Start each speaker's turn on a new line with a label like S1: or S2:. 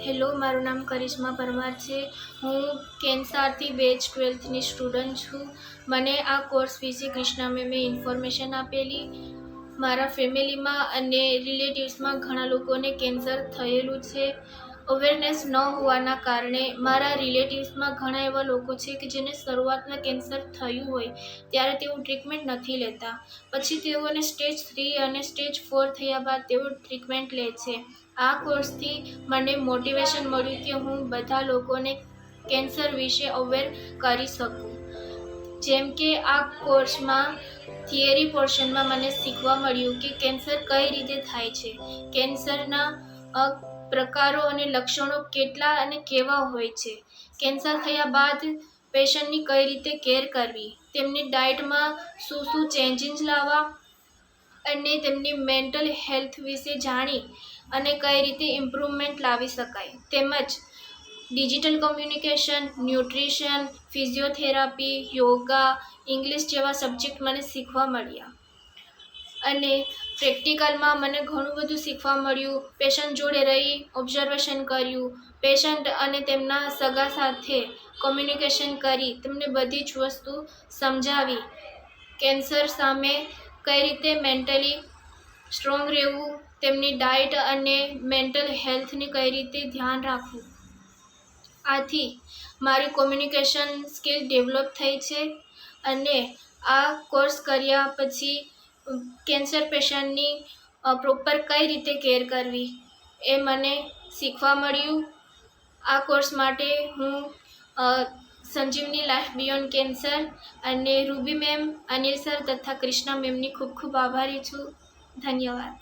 S1: Hello, મારું નામ કરિશ્મા પરમાર છે. હું કેન્સારથી બેચ ટ્વેલ્થની સ્ટુડન્ટ છું. મને આ કોર્સ વિશે કૃષ્ણા મેમે ઇન્ફોર્મેશન આપેલી. મારા ફેમિલીમાં અને રિલેટિવ્સમાં ઘણા લોકોને કેન્સર થયેલું છે. અવેરનેસ ન હોવાના કારણે મારા રિલેટિવ્સમાં ઘણા એવા લોકો છે કે જેને શરૂઆતમાં કેન્સર થયું હોય, ત્યારે તેઓ ટ્રીટમેન્ટ નથી લેતા. પછી તેઓને સ્ટેજ થ્રી અને સ્ટેજ ફોર થયા બાદ તેઓ ટ્રીટમેન્ટ લે છે. આ કોર્સથી મને મોટિવેશન મળ્યું કે હું બધા લોકોને કેન્સર વિશે અવેર કરી શકું. જેમ કે આ કોર્સમાં થિયરી પોર્શનમાં મને શીખવા મળ્યું કે કેન્સર કઈ રીતે થાય છે. કેન્સરના પ્રકારો અને લક્ષણો કેટલા અને કેવા હોય છે? કેન્સર થયા બાદ પેશન્ટની કઈ રીતે કેર કરવી? તેમની ડાયટમાં શું શું ચેન્જીસ લાવવા અને તેમની મેન્ટલ હેલ્થ વિશે જાણી અને કઈ રીતે ઇમ્પ્રુવમેન્ટ લાવી શકાય? તેમજ digital communication, nutrition, physiotherapy, yoga, English જેવા સબ્જેક્ટ મને શીખવા મળ્યા. અને પ્રેક્ટિકલમાં મને ઘણું બધું શીખવા મળ્યું. પેશન્ટ જોડે રહી ઓબ્ઝર્વેશન કર્યું. પેશન્ટ અને તેમના સગા સાથે કોમ્યુનિકેશન કરી. તેમને બધી જ વસ્તુ સમજાવી. કેન્સર સામે કઈ રીતે મેન્ટલી સ્ટ્રોંગ રહેવું, તેમની ડાયટ અને મેન્ટલ હેલ્થની કઈ રીતે ધ્યાન રાખવું. આથી મારી કોમ્યુનિકેશન સ્કિલ ડેવલપ થઈ છે અને આ કોર્સ કર્યા પછી કેન્સર પેશન્ટની પ્રોપર કઈ રીતે કેર કરવી એ મને શીખવા મળ્યું. આ કોર્સ માટે હું સંજીવની લાઈફ બિયોન્ડ કેન્સર અને રૂબી મેમ, અનિલ સર તથા ક્રિષ્ના મેમની ખૂબ ખૂબ આભારી છું. ધન્યવાદ.